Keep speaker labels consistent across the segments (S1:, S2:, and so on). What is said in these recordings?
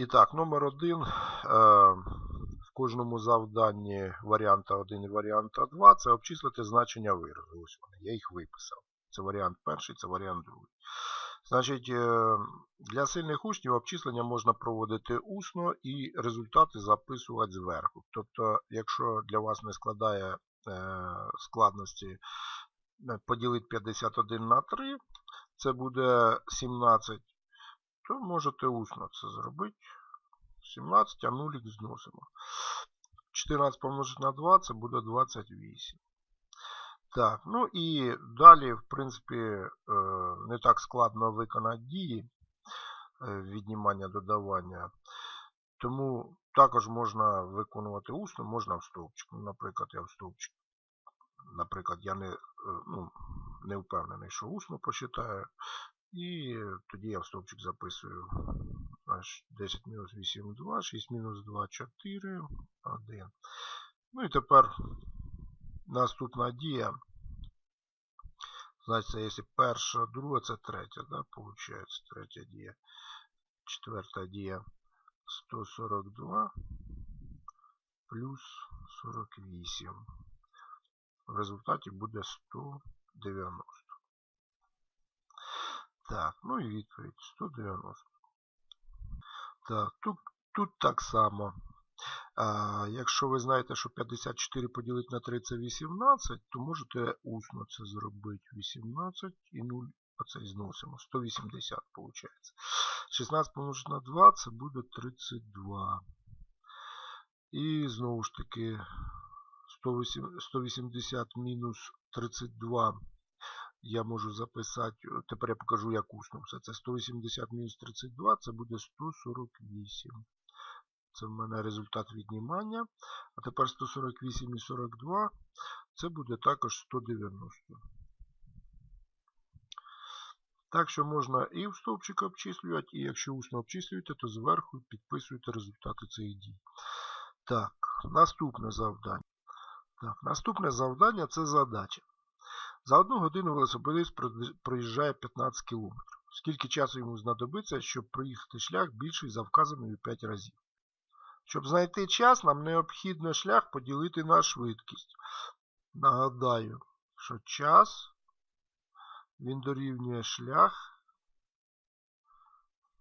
S1: І так, номер один. Е, в кожному завданні варіанта 1 і варіанта 2 це обчислити значення виразу. Ось вони, я їх виписав. Це варіант перший, це варіант другий. Значить, е, для сильних учнів обчислення можна проводити усно і результати записувати зверху. Тобто, якщо для вас не складає е, складності поділити 51 на 3, це буде 17, то можете усно це зробити. 17, а нулік зносимо. 14 помножити на 2, це буде 28. Так, ну і далі, в принципі, е, не так складно виконати дії е, віднімання додавання. Тому також можна виконувати усно, можна в стовпчик. Ну, Наприклад, я в стовпчик. Наприклад, я не е, ну, не впевнений, що усно посчитаю. І тоді я в стовпчик записую 10 мінус 8, 2, 6 мінус 2, 4, 1. Ну і тепер наступна дія. Значить, це якщо перша, друга, це третя, да, получається третя дія. Четверта дія 142 плюс 48. В результаті буде 190. Так, ну і відповідь 190. Так, тут, тут так само. А, Якщо ви знаєте, що 54 поділити на 3 це 18, то можете усно це зробити. 18 і 0. Оце зносимо. 180 виходить. 16 помножити на 2 це буде 32. І знову ж таки 180 мінус 32 я можу записати, тепер я покажу, як усно все. Це 180 мінус 32, це буде 148. Це в мене результат віднімання. А тепер 148 і 42, це буде також 190. Так що можна і в стовпчик обчислювати, і якщо усно обчислюєте, то зверху підписуєте результати цих дій. Так, наступне завдання. Так, Наступне завдання це задача. За одну годину велосипедист проїжджає 15 км. Скільки часу йому знадобиться, щоб проїхати шлях більший за вказаний у 5 разів. Щоб знайти час, нам необхідно шлях поділити на швидкість. Нагадаю, що час він дорівнює шлях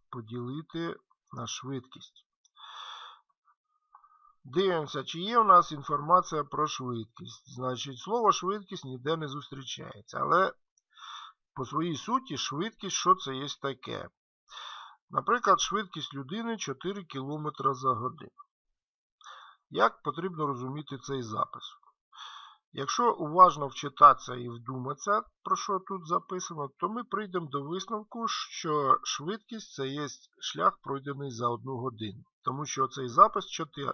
S1: поділити на швидкість. Дивимося, чи є у нас інформація про швидкість. Значить, слово швидкість ніде не зустрічається. Але по своїй суті, швидкість, що це є таке? Наприклад, швидкість людини 4 км за годину. Як потрібно розуміти цей запис? Якщо уважно вчитатися і вдуматися, про що тут записано, то ми прийдемо до висновку, що швидкість це є шлях пройдений за одну годину. Тому що цей запис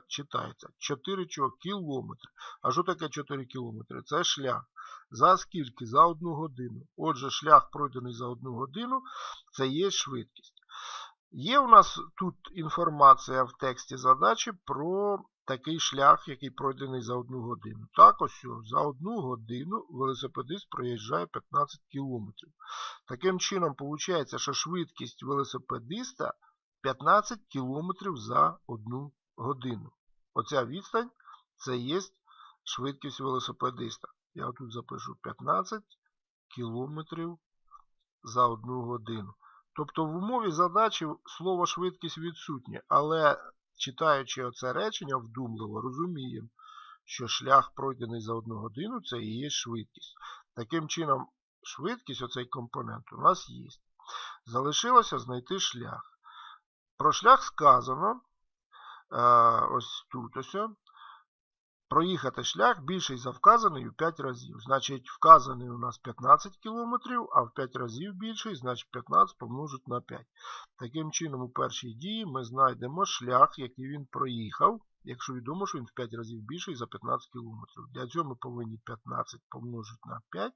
S1: читається 4 кілометри. А що таке 4 кілометри? Це шлях. За скільки? За одну годину. Отже, шлях пройдений за одну годину, це є швидкість. Є у нас тут інформація в тексті задачі про такий шлях, який пройдений за одну годину. Так, ось за одну годину велосипедист проїжджає 15 кілометрів. Таким чином, виходить, що швидкість велосипедиста 15 кілометрів за одну годину. Оця відстань це є швидкість велосипедиста. Я тут запишу 15 кілометрів за одну годину. Тобто в умові задачі слово швидкість відсутнє, але читаючи оце речення вдумливо, розуміємо, що шлях пройдений за одну годину це і є швидкість. Таким чином, швидкість, оцей компонент, у нас є. Залишилося знайти шлях. Про шлях сказано, е, ось тут ось, проїхати шлях більший за вказаний у 5 разів. Значить, вказаний у нас 15 км, а в 5 разів більший, значить 15 помножити на 5. Таким чином, у першій дії ми знайдемо шлях, який він проїхав, якщо відомо, що він в 5 разів більший за 15 км. Для цього ми повинні 15 помножити на 5,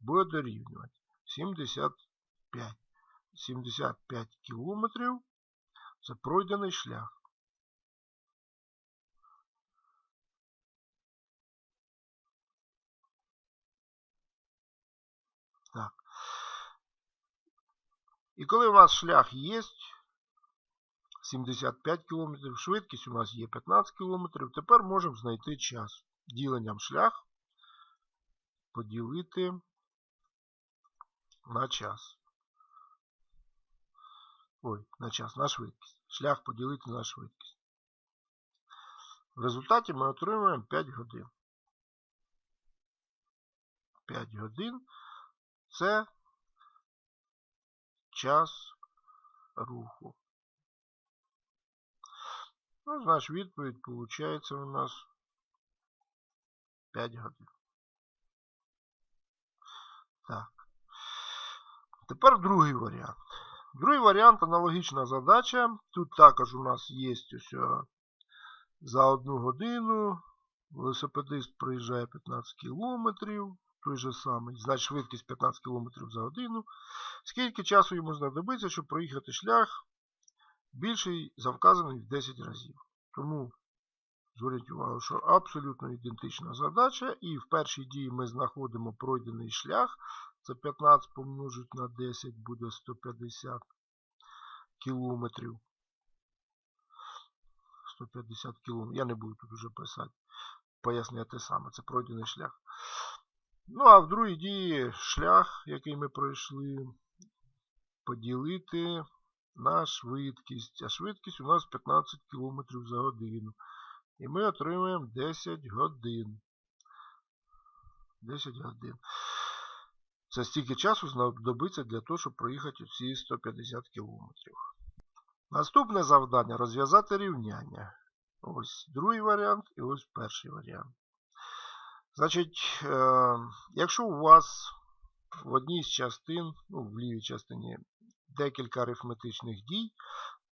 S1: буде дорівнювати 75. 75 кілометрів це пройдений шлях. Так. І коли у нас шлях є 75 км. Швидкість у нас є 15 км. Тепер можемо знайти час. Діленням шлях поділити на час. Ой, на час, на швидкість. Шлях поділити на швидкість. В результаті ми отримуємо 5 годин. 5 годин це час руху. Ну, значить, відповідь виходить у нас 5 годин. Так. Тепер другий варіант. Другий варіант аналогічна задача. Тут також у нас є ось за одну годину. Велосипедист проїжджає 15 кілометрів. Той же самий. Значить швидкість 15 км за годину. Скільки часу йому знадобиться, щоб проїхати шлях більший за вказаний в 10 разів. Тому зверніть увагу, що абсолютно ідентична задача. І в першій дії ми знаходимо пройдений шлях. Це 15 помножити на 10 буде 150 кілометрів. 150 кілометрів. Я не буду тут вже писати, пояснювати саме. Це пройдений шлях. Ну, а в другій дії шлях, який ми пройшли, поділити на швидкість. А швидкість у нас 15 км за годину. І ми отримуємо 10 годин. 10 годин. Це стільки часу знадобиться для того, щоб проїхати ці 150 км. Наступне завдання розв'язати рівняння. Ось другий варіант і ось перший варіант. Значить, е, якщо у вас в одній з частин, ну, в лівій частині, декілька арифметичних дій,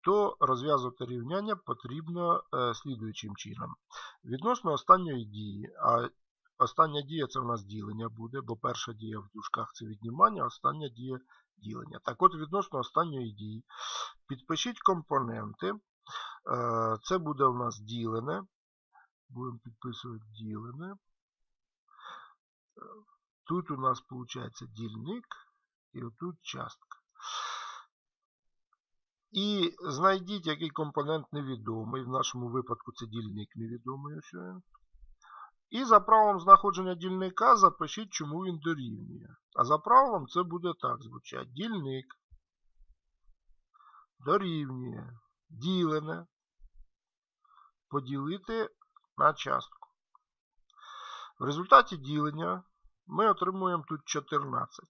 S1: то розв'язувати рівняння потрібно е, слідуючим чином. Відносно останньої дії, а остання дія це у нас ділення буде, бо перша дія в дужках це віднімання, остання дія ділення. Так от, відносно останньої дії, підпишіть компоненти. Е, це буде у нас ділене. Будемо підписувати ділене. Тут у нас виходить дільник і отут частка. І знайдіть, який компонент невідомий. В нашому випадку це дільник невідомий. Ось він. І за правилом знаходження дільника запишіть, чому він дорівнює. А за правилом це буде так звучати. Дільник дорівнює ділене поділити на частку. В результаті ділення ми отримуємо тут 14.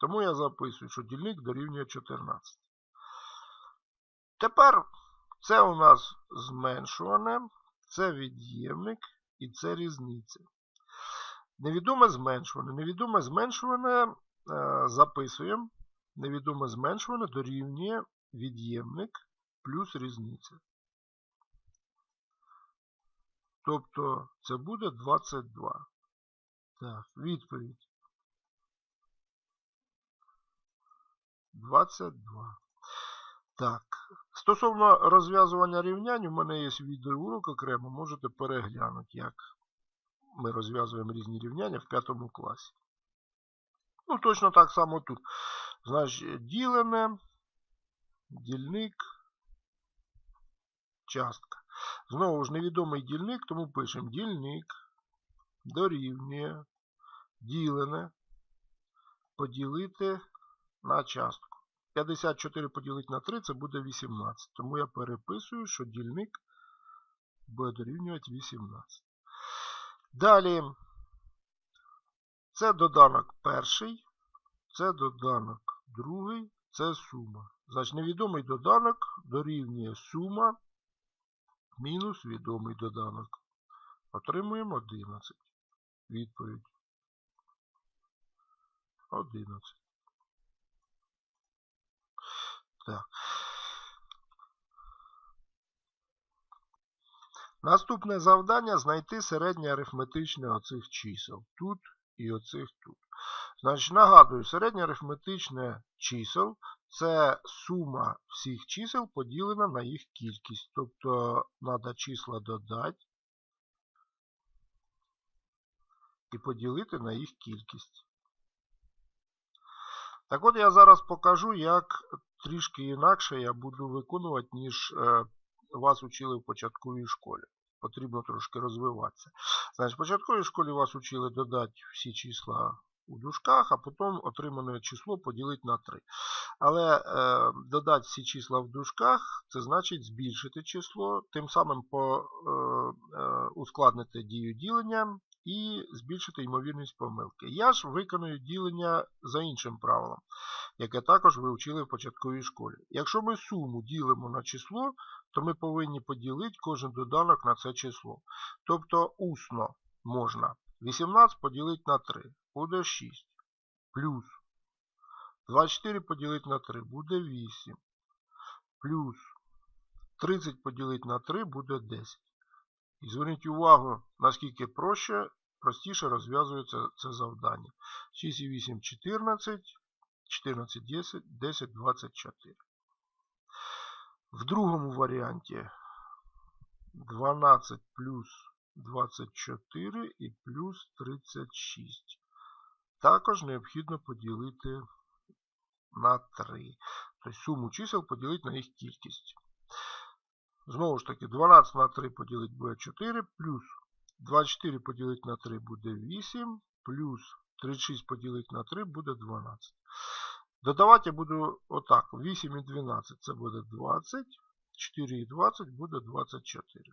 S1: Тому я записую, що дільник дорівнює 14. Тепер це у нас зменшуване, це від'ємник і це різниця. Невідоме зменшуване. Невідоме зменшуване е, записуємо. Невідоме зменшуване дорівнює від'ємник плюс різниця. Тобто це буде 22. Так, відповідь. 22. Так. Стосовно розв'язування рівнянь, у мене є відеоурок окремо, можете переглянути, як ми розв'язуємо різні рівняння в 5 класі. Ну, точно так само тут. Значить, ділене, дільник, частка. Знову ж невідомий дільник, тому пишемо дільник дорівнює ділене поділити на частку. 54 поділити на 3 це буде 18. Тому я переписую, що дільник буде дорівнювати 18. Далі, це доданок перший, це доданок другий, це сума. Значить, невідомий доданок дорівнює сума мінус відомий доданок. Отримуємо 11. Відповідь. 11. Так. Наступне завдання знайти середнє арифметичне оцих чисел. Тут і оцих тут. Значить, нагадую, середнє арифметичне чисел це сума всіх чисел поділена на їх кількість. Тобто треба числа додати і поділити на їх кількість. Так от я зараз покажу, як трішки інакше я буду виконувати, ніж е, вас учили в початковій школі. Потрібно трошки розвиватися. Значить, в початковій школі вас учили додати всі числа у дужках, а потім отримане число поділити на 3. Але е, додати всі числа в дужках, це значить збільшити число, тим самим по, е, е, ускладнити дію ділення і збільшити ймовірність помилки. Я ж виконую ділення за іншим правилом, яке також ви вчили в початковій школі. Якщо ми суму ділимо на число, то ми повинні поділити кожен доданок на це число. Тобто усно можна 18 поділити на 3, буде 6. Плюс 24 поділити на 3 буде 8. Плюс 30 поділити на 3 буде 10. І зверніть увагу, наскільки проще, простіше розв'язується це завдання. 6 і 8 14, 14, 10, 10, 24. В другому варіанті 12 плюс 24 і плюс 36. Також необхідно поділити на 3. Тобто суму чисел поділити на їх кількість. Знову ж таки, 12 на 3 поділити буде 4, плюс 24 поділити на 3 буде 8, плюс 36 поділити на 3 буде 12. Додавати я буду отак. 8 і 12 це буде 20. 4 і 20 буде 24.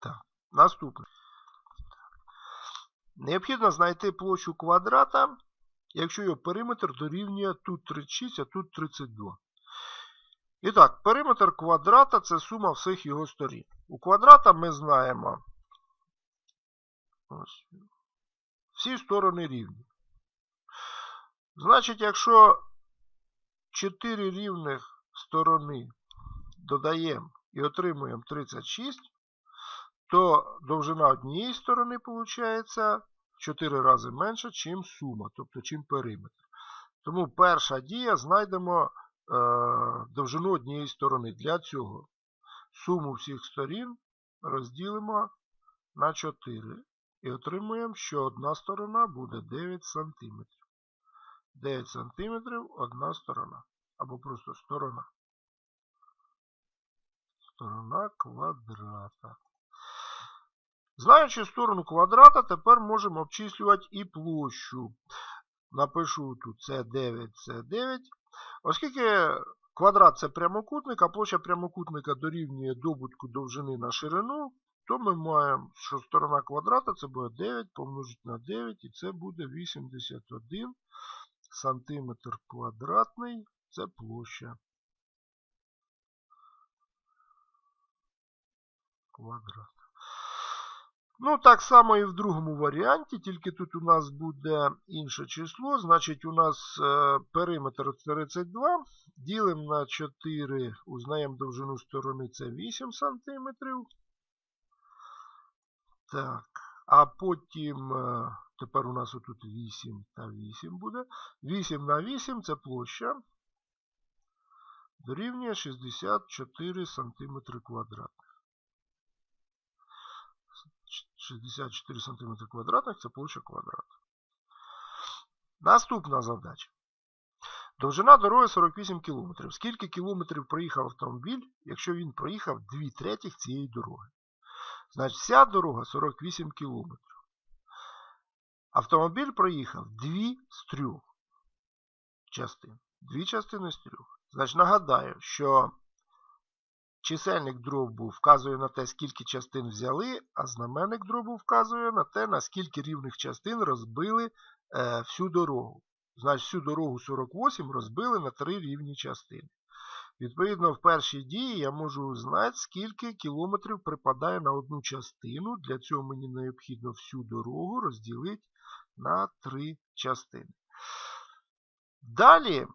S1: Так, наступне. Необхідно знайти площу квадрата, якщо його периметр дорівнює тут 36, а тут 32. І так, периметр квадрата це сума всіх його сторін. У квадрата ми знаємо ось, всі сторони рівні. Значить, якщо 4 рівних сторони додаємо і отримуємо 36, то довжина однієї сторони в 4 рази менша, чим сума, тобто чим периметр. Тому перша дія знайдемо е, довжину однієї сторони. Для цього суму всіх сторін розділимо на 4 і отримуємо, що одна сторона буде 9 см. 9 см одна сторона. Або просто сторона. Сторона квадрата. Знаючи сторону квадрата, тепер можемо обчислювати і площу. Напишу тут С9, С9. Оскільки квадрат це прямокутник, а площа прямокутника дорівнює добутку довжини на ширину, то ми маємо, що сторона квадрата це буде 9 помножити на 9, і це буде 81 сантиметр квадратний. Це площа. Квадрат. Ну, так само і в другому варіанті, тільки тут у нас буде інше число. Значить, у нас е, периметр 32. Ділимо на 4, узнаємо довжину сторони, це 8 см. Так, а потім, е, тепер у нас отут 8 та 8 буде. 8 на 8 це площа. Дорівнює 64 см квадратних. 64 см квадратних це площа квадрата. Наступна задача. Довжина дороги 48 км. Скільки кілометрів проїхав автомобіль, якщо він проїхав 2 третіх цієї дороги? Значить, вся дорога 48 км. Автомобіль проїхав 2 з 3 частин. Дві частини з трьох. Значить, нагадаю, що Чисельник дробу вказує на те, скільки частин взяли, а знаменник дробу вказує на те, наскільки рівних частин розбили е, всю дорогу. Значить, всю дорогу 48 розбили на три рівні частини. Відповідно, в першій дії я можу знати, скільки кілометрів припадає на одну частину. Для цього мені необхідно всю дорогу розділити на три частини. Далі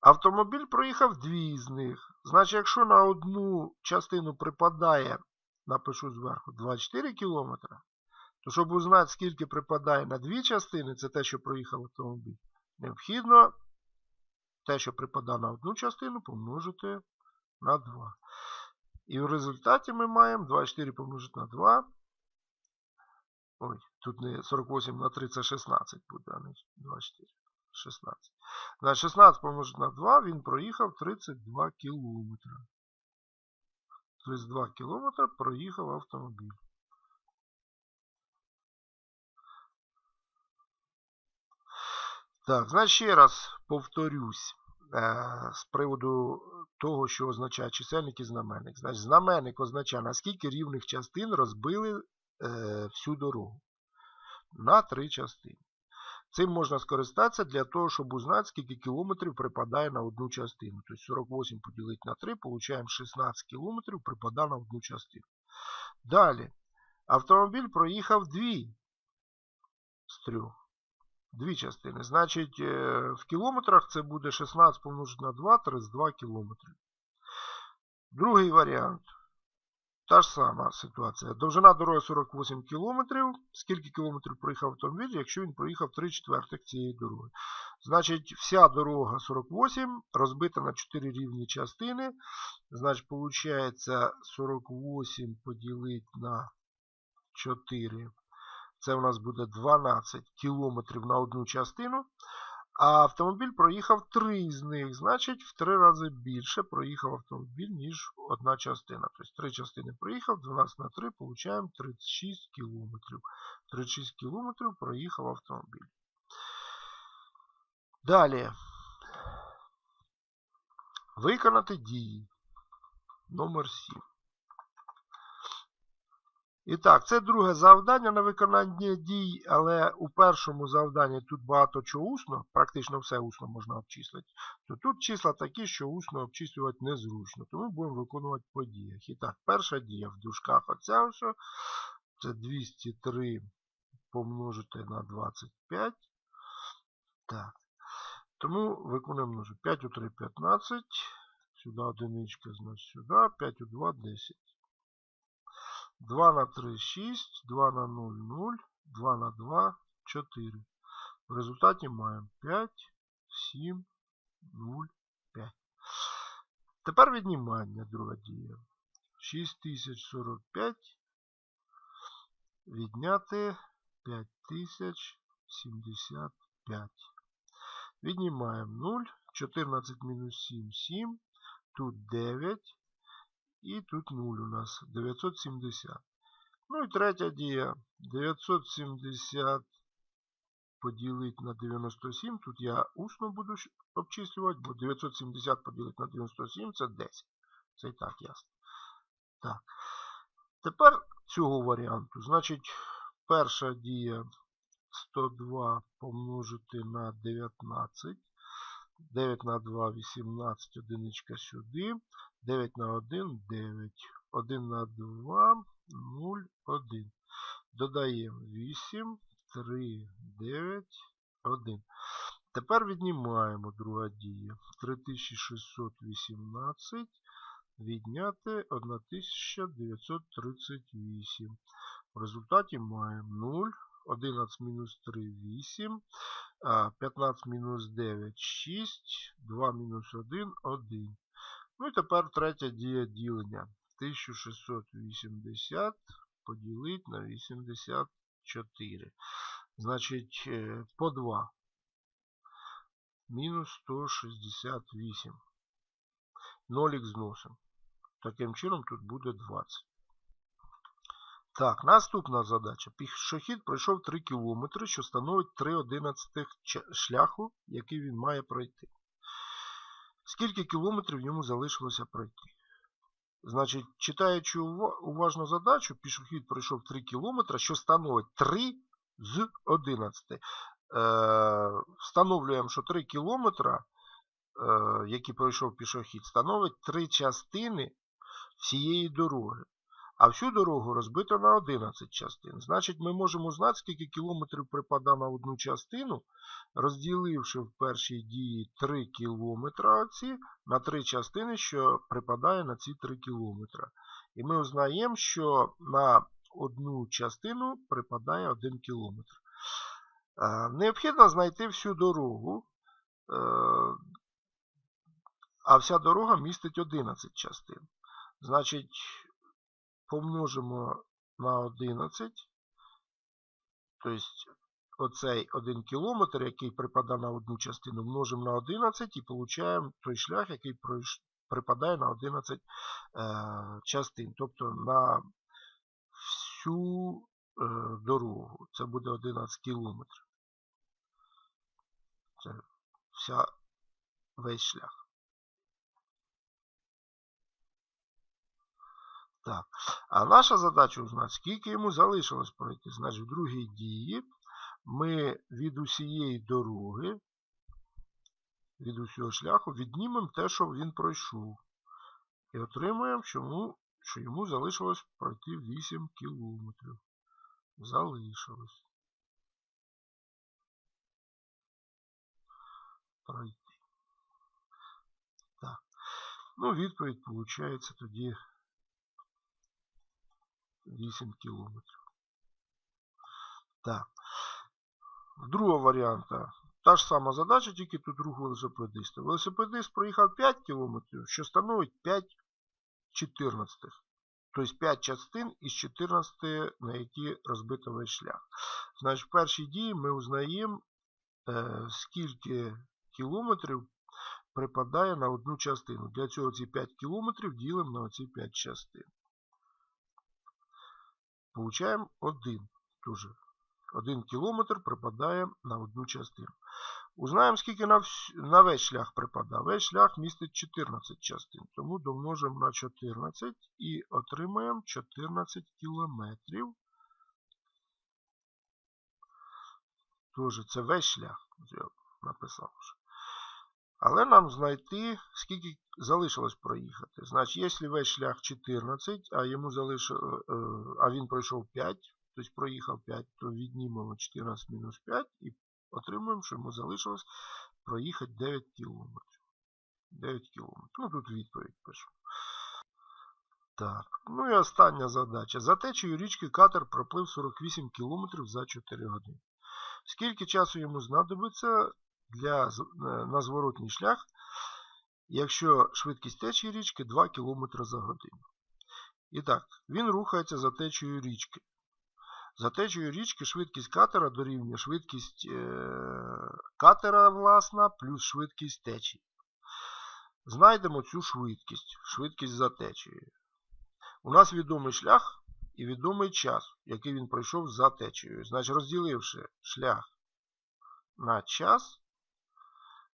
S1: автомобіль проїхав дві з них. Значить, якщо на одну частину припадає, напишу зверху, 24 км, то щоб узнати, скільки припадає на дві частини, це те, що проїхав автомобіль, необхідно те, що припадає на одну частину, помножити на 2. І в результаті ми маємо 24 помножити на 2. Ой, тут не 48 на 3 це 16 буде, а не 24. 16. Значить, 16 помножити на 2, він проїхав 32 кілометри. 32 кілометри проїхав автомобіль. Так, значить ще раз повторюсь е, з приводу того, що означає чисельник і знаменник. Значить, знаменник означає, наскільки рівних частин розбили е, всю дорогу. На три частини. Цим можна скористатися для того, щоб узнати, скільки кілометрів припадає на одну частину. Тобто 48 поділити на 3, получаємо 16 кілометрів припадає на одну частину. Далі. Автомобіль проїхав дві з трьох. Дві частини. Значить, е, в кілометрах це буде 16 помножити на 2, 32 кілометри. Другий варіант. Та ж сама ситуація. Довжина дороги 48 км. Скільки кілометрів проїхав автомобіль, якщо він проїхав 3 четвертих цієї дороги. Значить, вся дорога 48 розбита на 4 рівні частини. Значить, виходить 48 поділити на 4. Це у нас буде 12 кілометрів на одну частину. А автомобіль проїхав 3 з них, значить в 3 рази більше проїхав автомобіль, ніж одна частина. Тобто 3 частини проїхав, 12 на 3, получаємо 36 кілометрів. 36 кілометрів проїхав автомобіль. Далі. Виконати дії. Номер 7. І так, це друге завдання на виконання дій, але у першому завданні тут багато чого усно, практично все усно можна обчислити. То тут числа такі, що усно обчислювати незручно. Тому будемо виконувати по діях. І так, перша дія в дужках оця все. Це 203 помножити на 25. Так. Тому виконуємо множу. 5 у 3 15. Сюди одиничка, значить сюди. 5 у 2 10. 2 на 3 6, 2 на 0 0, 2 на 2 4. В результаті маємо 5, 7, 0, 5. Тепер віднімання друга дія. 6045 відняти 5075. Віднімаємо 0. 14 мінус 7 7. Тут 9. І тут 0 у нас 970. Ну і третя дія. 970 поділити на 97. Тут я усно буду обчислювати, бо 970 поділити на 97 це 10. Це і так ясно. Так. Тепер цього варіанту. Значить, перша дія 102 помножити на 19. 9 на 2 18, одиничка сюди. 9 на 1 9. 1 на 2 0, 1. Додаємо 8, 3, 9, 1. Тепер віднімаємо друга дія. 3618 відняти 1938. В результаті маємо 0. 11 мінус 3 8. 15 мінус 9 6. 2 мінус 1 1. Ну і тепер третя дія ділення. 1680 поділити на 84. Значить, е, по 2. Мінус 168. Нолік зносимо. Таким чином тут буде 20. Так, наступна задача. Пішохід пройшов 3 км, що становить 3 одинадцятих шляху, який він має пройти. Скільки кілометрів йому залишилося пройти? Значить, читаючи уважно задачу, пішохід пройшов 3 км, що становить 3 з 11. Е, Встановлюємо, що 3 км, е, які пройшов пішохід, становить 3 частини всієї дороги. А всю дорогу розбито на 11 частин. Значить, ми можемо знати, скільки кілометрів припадає на одну частину, розділивши в першій дії 3 кілометри оці на 3 частини, що припадає на ці 3 кілометри. І ми узнаємо, що на одну частину припадає 1 кілометр. Е, необхідно знайти всю дорогу, е, а вся дорога містить 11 частин. Значить, помножимо на 11. Тобто оцей 1 кілометр, який припадає на одну частину, множимо на 11 і отримуємо той шлях, який припадає на 11 е, частин. Тобто на всю е, дорогу. Це буде 11 кілометрів. Це вся весь шлях. Так. А наша задача узнати, скільки йому залишилось пройти. Значить, в другій дії ми від усієї дороги, від усього шляху віднімемо те, що він пройшов. І отримуємо, що йому, що йому залишилось пройти 8 кілометрів. Залишилось. Пройти. Так. Ну, відповідь виходить тоді 8 кілометрів. Так. Другого варіанта. Та ж сама задача, тільки тут рух велосипедиста. Велосипедист проїхав 5 км, що становить 5 14. Тобто 5 частин із 14, на які розбито весь шлях. Значить, в першій дії ми узнаємо, е, скільки кілометрів припадає на одну частину. Для цього ці 5 кілометрів ділимо на ці 5 частин. Получаємо 1 дуже. 1 кілометр припадає на одну частину. Узнаємо, скільки на, на весь шлях припадає. Весь шлях містить 14 частин. Тому домножимо на 14 і отримаємо 14 кілометрів. Тоже це весь шлях. Я написав вже. Але нам знайти, скільки залишилось проїхати. Значить, якщо весь шлях 14, а йому залиш... Е, е, а він пройшов 5, тобто проїхав 5, то віднімемо 14 мінус 5 і отримуємо, що йому залишилось проїхати 9 кілометрів. 9 кілометрів. Ну, тут відповідь пишу. Так, ну і остання задача. За течею річки катер проплив 48 км за 4 години. Скільки часу йому знадобиться для, е, на зворотній шлях, якщо швидкість течії річки 2 км за годину. І так, він рухається за течією річки. За течією річки швидкість катера дорівнює швидкість е, катера власна плюс швидкість течії. Знайдемо цю швидкість, швидкість за течією. У нас відомий шлях і відомий час, який він пройшов за течією. Значить, розділивши шлях на час,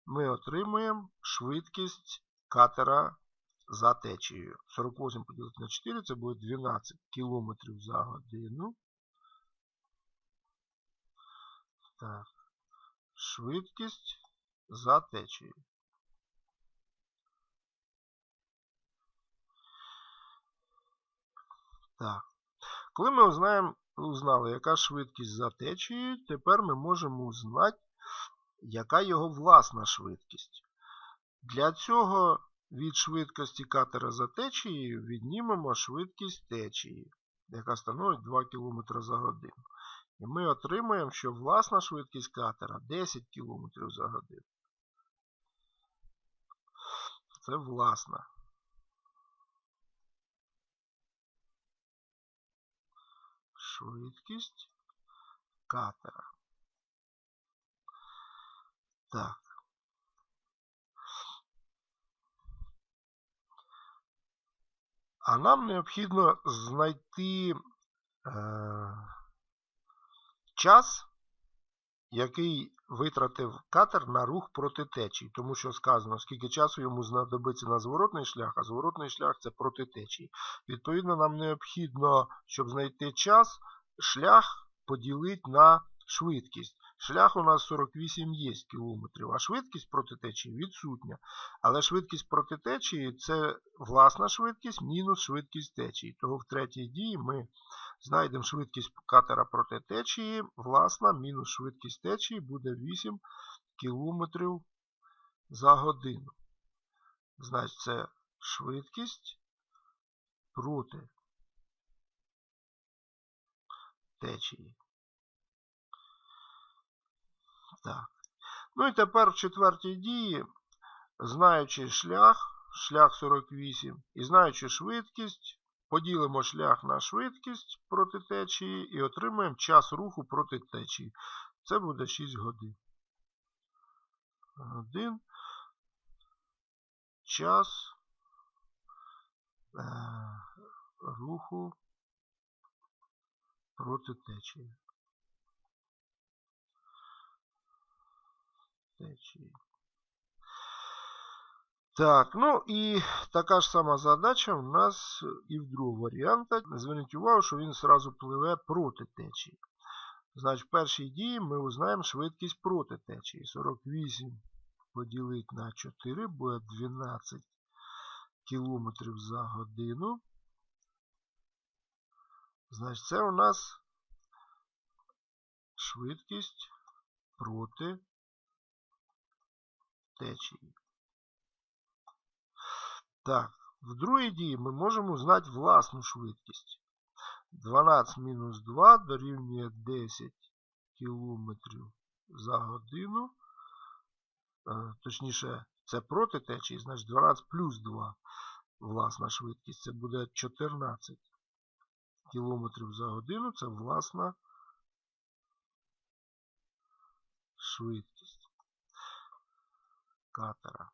S1: ми отримуємо швидкість катера за течією. 48 поділити на 4 це буде 12 км за годину. Так. Швидкість за течією. Так. Коли ми узнаємо, узнали, яка швидкість за течією, тепер ми можемо узнати яка його власна швидкість. Для цього від швидкості катера за течією віднімемо швидкість течії, яка становить 2 км за годину. І ми отримаємо, що власна швидкість катера 10 км за годину. Це власна. Швидкість катера. Так. А нам необхідно знайти е, час, який витратив катер на рух проти течії. Тому що сказано, скільки часу йому знадобиться на зворотний шлях, а зворотний шлях це проти течії. Відповідно, нам необхідно, щоб знайти час, шлях поділити на швидкість. Шлях у нас 48 є кілометрів, а швидкість проти течії відсутня. Але швидкість проти течії це власна швидкість мінус швидкість течії. Того в третій дії ми знайдемо швидкість катера проти течії, власна мінус швидкість течії буде 8 кілометрів за годину. Значить, це швидкість проти течії. Так. Ну і тепер в четвертій дії, знаючи шлях, шлях 48, і знаючи швидкість, поділимо шлях на швидкість проти течії і отримаємо час руху проти течії. Це буде 6 годин. Годин. Час е, руху проти течії. Течії. Так, ну і така ж сама задача у нас і в другого варіанта. Зверніть увагу, що він одразу пливе проти течії. Значить, в першій дії ми узнаємо швидкість проти течії. 48 поділити на 4 буде 12 км за годину. Значить, це у нас швидкість проти течії. Так, в другій дії ми можемо узнати власну швидкість. 12 мінус 2 дорівнює 10 км за годину. Е, точніше, це проти течії, значить 12 плюс 2 власна швидкість. Це буде 14 км за годину. Це власна швидкість катера.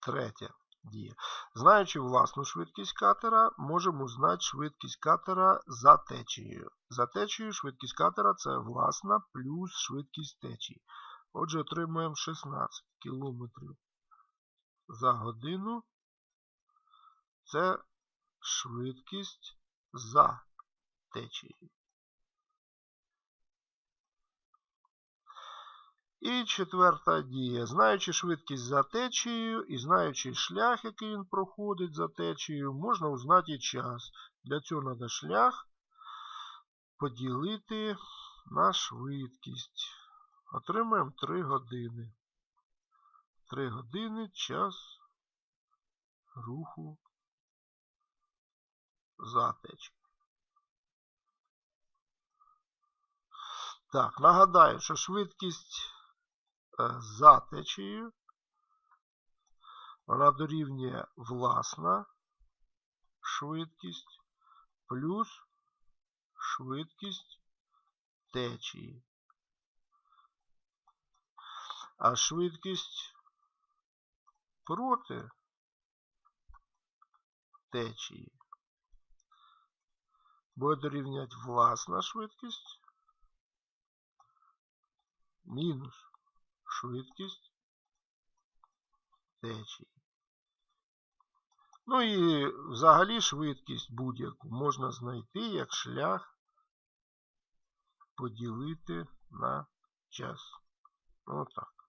S1: Третя дія. Знаючи власну швидкість катера, можемо знати швидкість катера за течією. За течією швидкість катера це власна плюс швидкість течії. Отже, отримуємо 16 км за годину. Це швидкість за течією. І четверта дія. Знаючи швидкість за течією і знаючи шлях, який він проходить за течією, можна узнати час. Для цього треба шлях поділити на швидкість. Отримаємо 3 години. 3 години час руху за течією. Так, нагадаю, що швидкість за течією. Вона дорівнює власна швидкість плюс швидкість течії. А швидкість проти течії буде дорівнювати власна швидкість мінус швидкість течії. Ну і взагалі швидкість будь-яку можна знайти як шлях поділити на час. Отак.